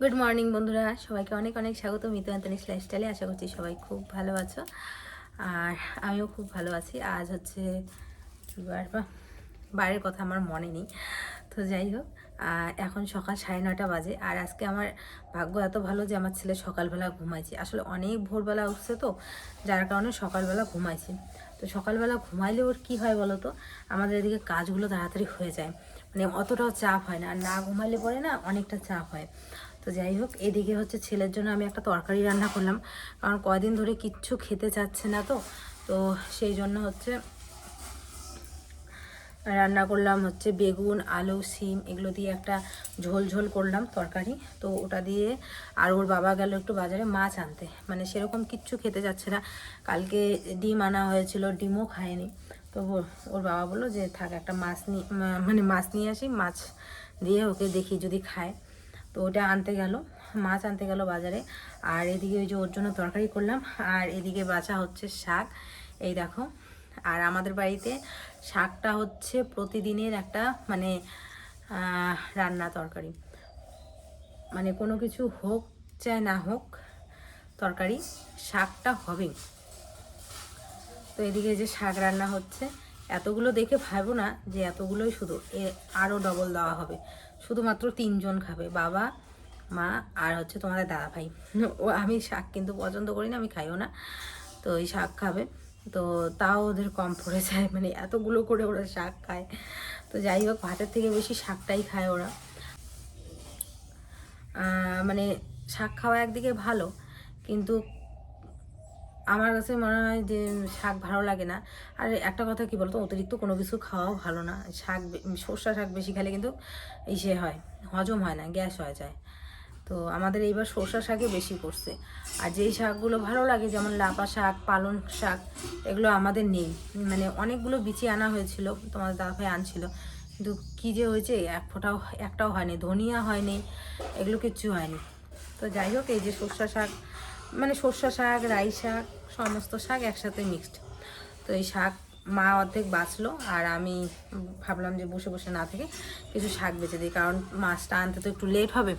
Good morning বন্ধুরা। সবাইকে অনেক অনেক স্বাগত। মিতু অ্যান্টনিস লাইফস্টাইলে আশা করছি সবাই খুব ভালো আছো। আর আমিও খুব ভালো আছি। আজ হচ্ছে কী বার বা, বারের কথা আমার মনে নেই। তো যাই হোক আর এখন সকাল সাড়ে নটা বাজে। আর আজকে আমার ভাগ্য এত ভালো যে আমার ছেলে সকালবেলা ঘুমাইছে। আসলে অনেক ভোরবেলা উঠছে তো, যার কারণে সকালবেলা ঘুমাইছে। তো সকালবেলা ঘুমাইলে ওর কী হয় বলো তো? আমাদের এদিকে কাজগুলো তাড়াতাড়ি হয়ে যায়। মানে অতটাও চাপ হয় না। আর না ঘুমাইলে পরে না অনেকটা চাপ হয়। তো যাই হোক, এদিকে হচ্ছে ছেলের জন্য আমি একটা তরকারি রান্না করলাম। কারণ কয়দিন ধরে কিচ্ছু খেতে চাচ্ছে না তো। তো সেই জন্য হচ্ছে রান্না করলাম হচ্ছে বেগুন, আলু সিম এগুলো দিয়ে একটা ঝোল ঝোল করলাম তরকারি। তো ওটা দিয়ে আর ওর বাবা গেল একটু বাজারে মাছ আনতে। মানে সেরকম কিচ্ছু খেতে যাচ্ছে না। কালকে ডিম আনা হয়েছিল, ডিমও খায়নি। তো ওর- বাবা বলল যে, থাক, একটা মাছ নিয়ে মানে মাছ নিয়ে আসি, মাছ দিয়ে ওকে দেখি যদি খায়। তো ওটা আনতে গেল, মাছ আনতে গেল বাজারে। আর এদিকে ওই যে ওর জন্য তরকারি করলাম, আর এদিকে বাছা হচ্ছে শাক। এই দেখো, আর আমাদের বাড়িতে শাকটা হচ্ছে প্রতিদিনের একটা মানে রান্না তরকারি। মানে কোনো কিছু হোক চাই না হোক, তরকারি শাকটা হবেই। তো এদিকে যে শাক রান্না হচ্ছে, এতগুলো দেখে ভাবো না যে এতগুলোই শুধু, এ আরও ডবল দেওয়া হবে। শুধুমাত্র তিনজন খাবে, বাবা, মা আর হচ্ছে তোমাদের দাদা ভাই ও আমি শাক কিন্তু পছন্দ করি না, আমি খাইও না, তো ওই শাক খাবে। তো তাও ওদের কম পড়ে যায় মানে এতগুলো করে ওরা শাক খায়। তো যাই হোক, ভাতের থেকে বেশি শাকটাই খায় ওরা। মানে শাক খাওয়া একদিকে ভালো, কিন্তু আমার কাছে মনে হয় যে শাক ভালো লাগে না। আর একটা কথা কি বলতো? অতিরিক্ত কোনো কিছু খাওয়াও ভালো না। শাক সর্ষা শাক বেশি খেলে কিন্তু ইসে হয়, হজম হয় না, গ্যাস হয়ে যায়। তো আমাদের এইবার সর্ষা শাকই বেশি করছে। আর যেই শাকগুলো ভালো লাগে, যেমন লাপা শাক, পালং শাক, এগুলো আমাদের নেই। মানে অনেকগুলো বিচি আনা হয়েছিল, তোমাদের দাদাভাই আনছিল। কিন্তু কী যে হয়েছে, এক ফোঁটাও, একটাও হয়নি, ধনিয়া হয়নি, এগুলো কিচ্ছু হয়নি। তো যাই হোক, এই যে সর্ষা শাক মানে সর্ষা শাক, রাই শাক, সমস্ত শাক একসাথে মিক্সড তো এই শাক মা অর্ধেক বাঁচলো আর আমি ভাবলাম যে বসে বসে না থেকে কিছু শাক বেঁচে দিই, কারণ মাছটা আনতে তো একটু লেট হবে।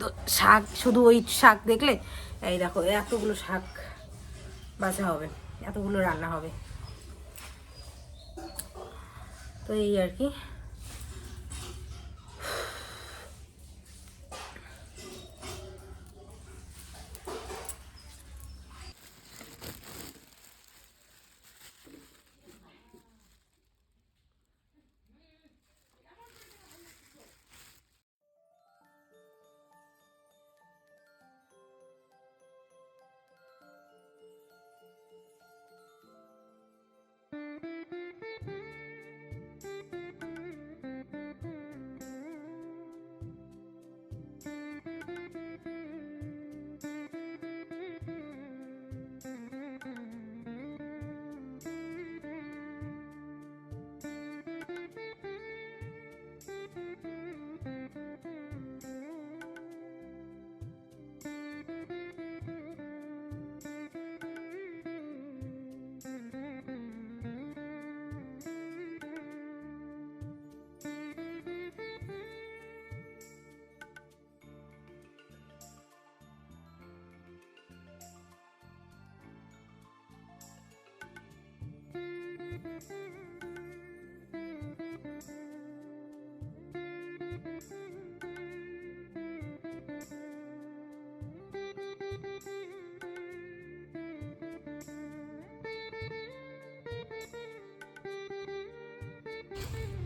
তো শাক, শুধু ওই শাক দেখলে, এই দেখো, এতগুলো শাক বাঁচা হবে, এতগুলো রান্না হবে। তো এই আর কি।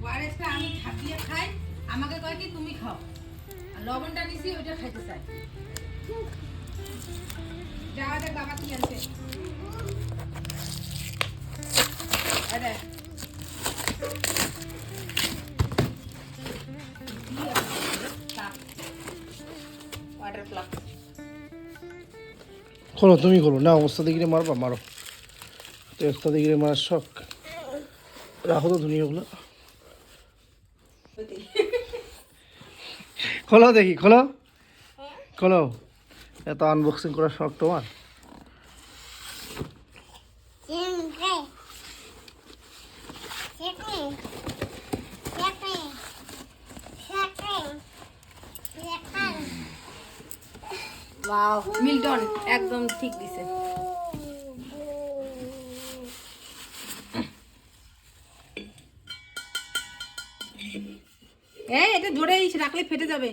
ওয়ারেসটা আমি খাপিয়ে খাই। আমাকে কয় কি, তুমি খাও। লবণটা নিছি ওইটা খাইতে চাই যাওয়া দেখ বাবা কি আনছে। খোলো, তুমি খোলো। না অবস্থা দিকে মারবা, মারো। তো অবস্থা দিকে মারার শখ। রাখো তো দুনিয়াগুলো খোলো দেখি, খোলো। খোলো। এত আনবক্সিং করার শখ তোমার? ঠিক দিছে। এই এটা ইস রাখলে ফেটে যাবে।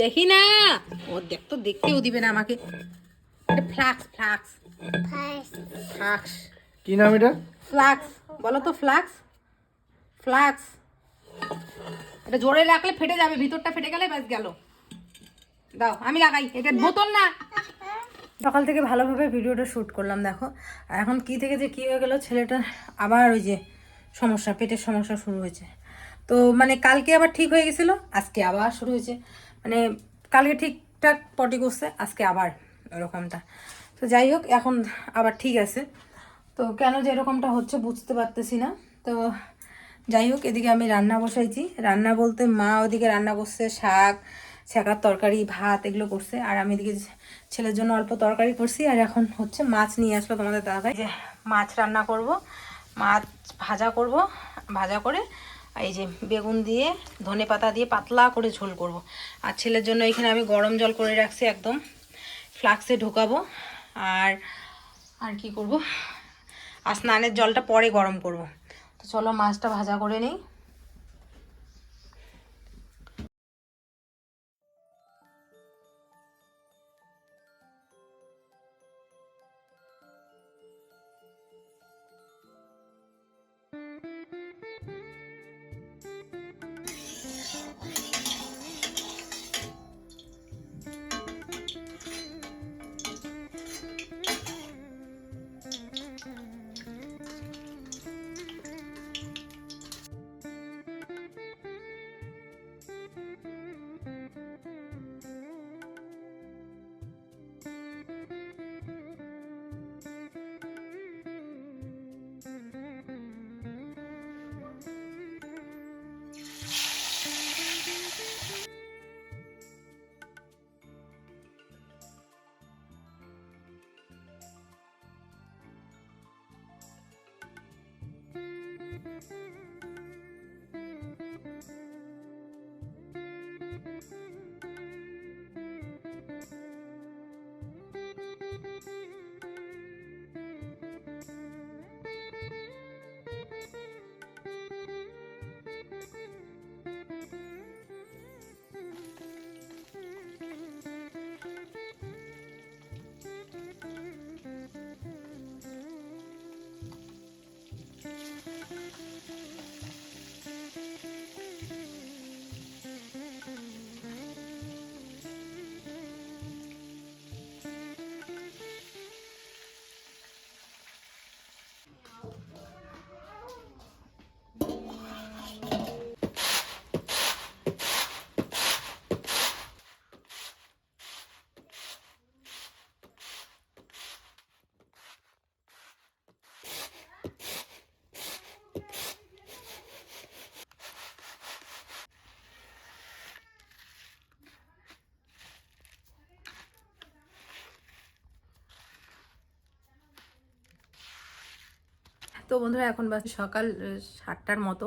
দেখি না। ও দেখ তো দেখতেও দিবে না আমাকে। এটা ফ্লাক্স ফ্লাক্স. ফ্লাক্স। কি নাম এটা? ফ্লাক্স। বলো তো ফ্লাক্স। ফ্লাক্স। এটা জোরে রাখলে ফেটে যাবে, ভিতরটা ফেটে গেলে ব্যাস গেল। দাও, আমি লাগাই, এটা বোতল না। সকাল থেকে ভালোভাবে ভিডিওটা শ্যুট করলাম, দেখো। আর এখন কি থেকে যে কী হয়ে গেল ছেলেটা আবার ওই যে সমস্যা, পেটের সমস্যা শুরু হয়েছে। তো মানে কালকে আবার ঠিক হয়ে গেছিল, আজকে আবার শুরু হয়েছে। মানে কালকে ঠিকঠাক পটি করছে, আজকে আবার এরকমটা। তো যাই হোক, এখন আবার ঠিক আছে। তো কেন যে এরকমটা হচ্ছে বুঝতে পারতেছি না। তো যাই হোক এদিকে আমি রান্না বসাইছি। রান্না বলতে মা ওদিকে রান্না করছে, শাক ছেঁকার তরকারি, ভাত এগুলো করছে। আর আমি এদিকে ছেলের জন্য অল্প তরকারি করছি, আর এখন হচ্ছে মাছ নিয়ে আসলো তোমাদের দাদাভাই। যে মাছ রান্না করব, মাছ ভাজা করব, ভাজা করে এই যে বেগুন দিয়ে, ধনে পাতা দিয়ে পাতলা করে ঝোল করব। আর ছেলের জন্য এখানে আমি গরম জল করে রাখছি একদম। ফ্লাক্সে ঢোকাবো। আর আর কি করব? আর স্নানের জলটা পরে গরম করব। চলো মাছটা ভাজা করে নিই। তো বন্ধুরা, এখন বাজে সকাল সাতটার মতো।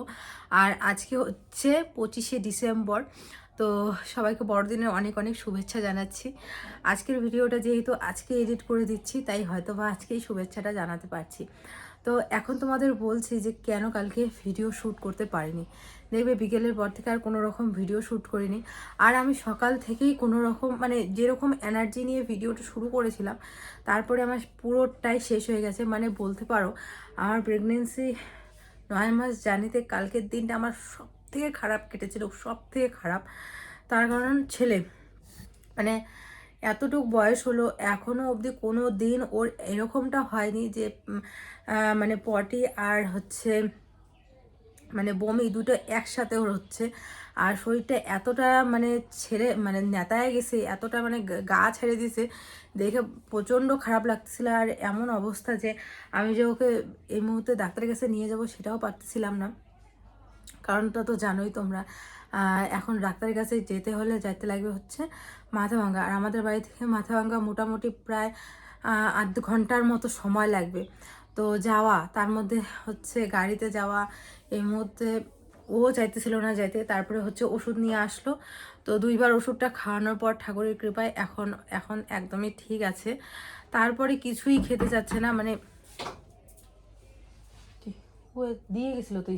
আর আজকে হচ্ছে পঁচিশে ডিসেম্বর, তো সবাইকে বড়দিনের অনেক অনেক শুভেচ্ছা জানাচ্ছি। আজকের ভিডিওটা যেহেতু আজকে এডিট করে দিচ্ছি, তাই হয়তো বা আজকেই শুভেচ্ছাটা জানাতে পারছি। তো এখন তোমাদের বলছি যে কেন কালকে ভিডিও শ্যুট করতে পারিনি। দেখবে বিকেলের পর থেকে আর কোনো রকম ভিডিও শ্যুট করিনি। আর আমি সকাল থেকেই কোনো রকম মানে যেরকম এনার্জি নিয়ে ভিডিওটা শুরু করেছিলাম, তারপরে আমার পুরোটাই শেষ হয়ে গেছে। মানে বলতে পারো, আমার প্রেগনেন্সি নয় মাস জানিতে কালকের দিনটা আমার সব থেকে খারাপ কেটেছিল সব থেকে খারাপ। তার কারণ ছেলে। মানে এতটুক বয়স হলো এখনও অবধি কোনো দিন ওর এরকমটা হয়নি যে মানে পটি আর হচ্ছে মানে বমি দুটো একসাথে ওর হচ্ছে। আর শরীরটা এতটা মানে ছেড়ে মানে নেতায় গেছে, এতটা মানে গা- ছেড়ে দিছে, দেখে প্রচণ্ড খারাপ লাগতেছিল। আর এমন অবস্থা যে, আমি যে ওকে এই মুহূর্তে ডাক্তারের কাছে নিয়ে যাব সেটাও পারতেছিলাম না। কারণটা তো জানোই তোমরা। এখন ডাক্তারের কাছে যেতে হলে যাইতে লাগবে হচ্ছে মাথাভাঙ্গা। আর আমাদের বাড়ি থেকে মাথাভাঙ্গা মোটামুটি প্রায় আধ ঘণ্টার মতো সময় লাগবে। তো যাওয়া, তার মধ্যে হচ্ছে গাড়িতে যাওয়া, এই মুহূর্তে ও চাইতেছিল না যাইতে, তারপরে হচ্ছে ওষুধ নিয়ে আসলো। তো দুইবার ওষুধটা খাওয়ানোর পর ঠাকুরের কৃপায় এখন এখন একদমই ঠিক আছে। তারপরে কিছুই খেতে যাচ্ছে না মানে দিয়ে গেছিল তুই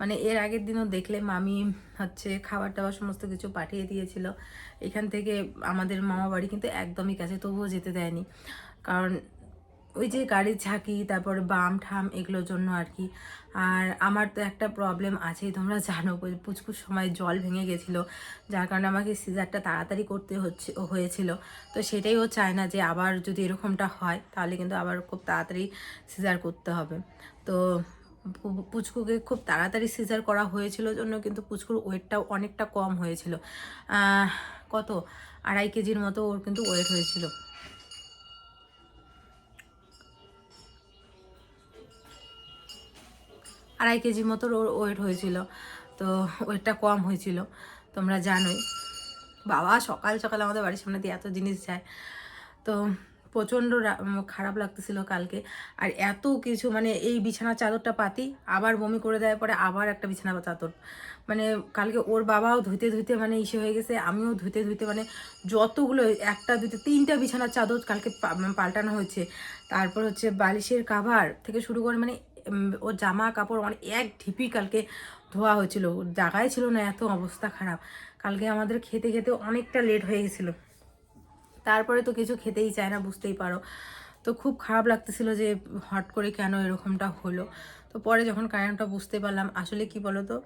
মানে এর আগের দিনও দেখলে মামি হচ্ছে খাবার টাবার সমস্ত কিছু পাঠিয়ে দিয়েছিল। এখান থেকে আমাদের মামা বাড়ি কিন্তু একদমই কাছে, তবুও যেতে দেয়নি। কারণ ওই যে গাড়ির ঝাঁকি, তারপর বাম ঠাম এগুলোর জন্য আর কি। আর আমার তো একটা প্রবলেম আছেই, তোমরা জানো, পুচকুর সময় জল ভেঙে গেছিল, যার কারণে আমাকে সিজারটা তাড়াতাড়ি করতে হচ্ছে, হয়েছিল। তো সেটাই ও চায় না যে আবার যদি এরকমটা হয়, তাহলে কিন্তু আবার খুব তাড়াতাড়ি সিজার করতে হবে। তো পুচকুকে খুব তাড়াতাড়ি সিজার করা হয়েছিল জন্য কিন্তু পুচকুর ওয়েটটাও অনেকটা কম হয়েছিল। কত? আড়াই কেজির মতো ওর কিন্তু ওয়েট হয়েছিল। আড়াই কেজি মতো ওর ওয়েট হয়েছিল। তো ওয়েটটা কম হয়েছিল, তোমরা জানোই। বাবা সকাল সকাল আমাদের বাড়ির সামনে দিয়ে এত জিনিস যায়। তো প্রচণ্ড খারাপ লাগতেছিল কালকে। আর এত কিছু মানে এই বিছানার চাদরটা পাতি, আবার বমি করে দেওয়ার পরে আবার একটা বিছানা চাদর। মানে কালকে ওর বাবাও ধুইতে ধুইতে মানে ইসে হয়ে গেছে, আমিও ধুইতে ধুইতে মানে যতগুলো, একটা দুটো তিনটা বিছানার চাদর কালকে পাল্টানো হয়েছে। তারপর হচ্ছে বালিশের কাভার থেকে শুরু করে মানে ওর জামা কাপড় মানে এক ঢিপি কালকে ধোয়া হয়েছিল। জায়গায় ছিল না, এত অবস্থা খারাপ। কালকে আমাদের খেতে খেতে অনেকটা লেট হয়ে গেছিল। তারপরে তো কিছু খেতেই চায় না, বুঝতেই পারো। তো খুব খারাপ লাগতেছিল যে হট করে কেন এরকমটা হলো। তো পরে যখন কারণটা বুঝতে পারলাম, আসলে কি বলো তো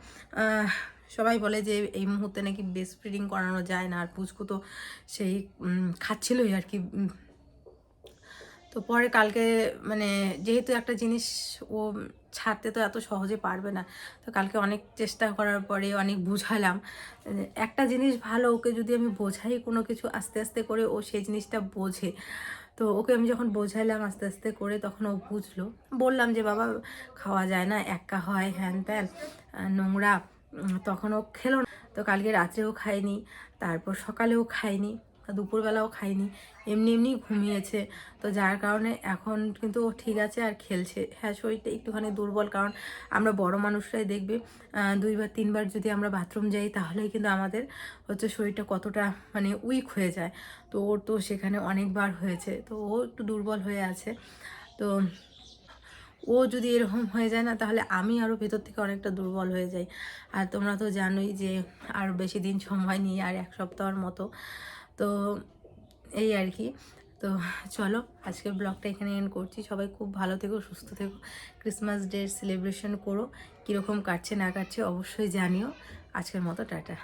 সবাই বলে যে এই মুহূর্তে নাকি বেস্ট ফিডিং করানো যায় না। আর পুচকু তো সেই খাচ্ছিলই আর কি তো পরে কালকে মানে যেহেতু একটা জিনিস ও ছাড়তে তো এত সহজে পারবে না, তো কালকে অনেক চেষ্টা করার পরে অনেক বুঝালাম। একটা জিনিস ভালো, ওকে যদি আমি বোঝাই কোনো কিছু আস্তে আস্তে করে, ও সেই জিনিসটা বোঝে। তো ওকে আমি যখন বোঝাইলাম আস্তে আস্তে করে, তখন ও বুঝলো। বললাম যে, বাবা, খাওয়া যায় না, একা হয়, হ্যান ত্যান, নোংরা। তখন ও খেলো না। তো কালকে রাত্রেও খায়নি, তারপর সকালেও খায়নি। দুপুরবেলাও খাইনি। এমনি এমনি ঘুমিয়েছে। তো যার কারণে এখন কিন্তু ও ঠিক আছে আর খেলছে। হ্যাঁ শরীরটা একটুখানি দুর্বল কারণ আমরা বড় মানুষরাই দেখবে দুইবার, তিনবার যদি আমরা বাথরুম যাই তাহলেই কিন্তু আমাদের হচ্ছে শরীরটা কতটা মানে উইক হয়ে যায়। তো ওর তো সেখানে অনেকবার হয়েছে। তো ও একটু দুর্বল হয়ে আছে। তো ও যদি এরকম হয়ে যায় না তাহলে আমি আরও ভেতর থেকে অনেকটা দুর্বল হয়ে যাই। আর তোমরা তো জানোই যে আর বেশি দিন সময় নিয়ে আর এক সপ্তাহের মতো তো এই আর কি। তো চলো, আজকের ব্লগটা এখানে এন্ড করছি। সবাই খুব ভালো থেকো, সুস্থ থেকো। ক্রিসমাস ডে সেলিব্রেশন করো। কীরকম কাটছে না কাটছে অবশ্যই জানিও। আজকের মতো, টাটা।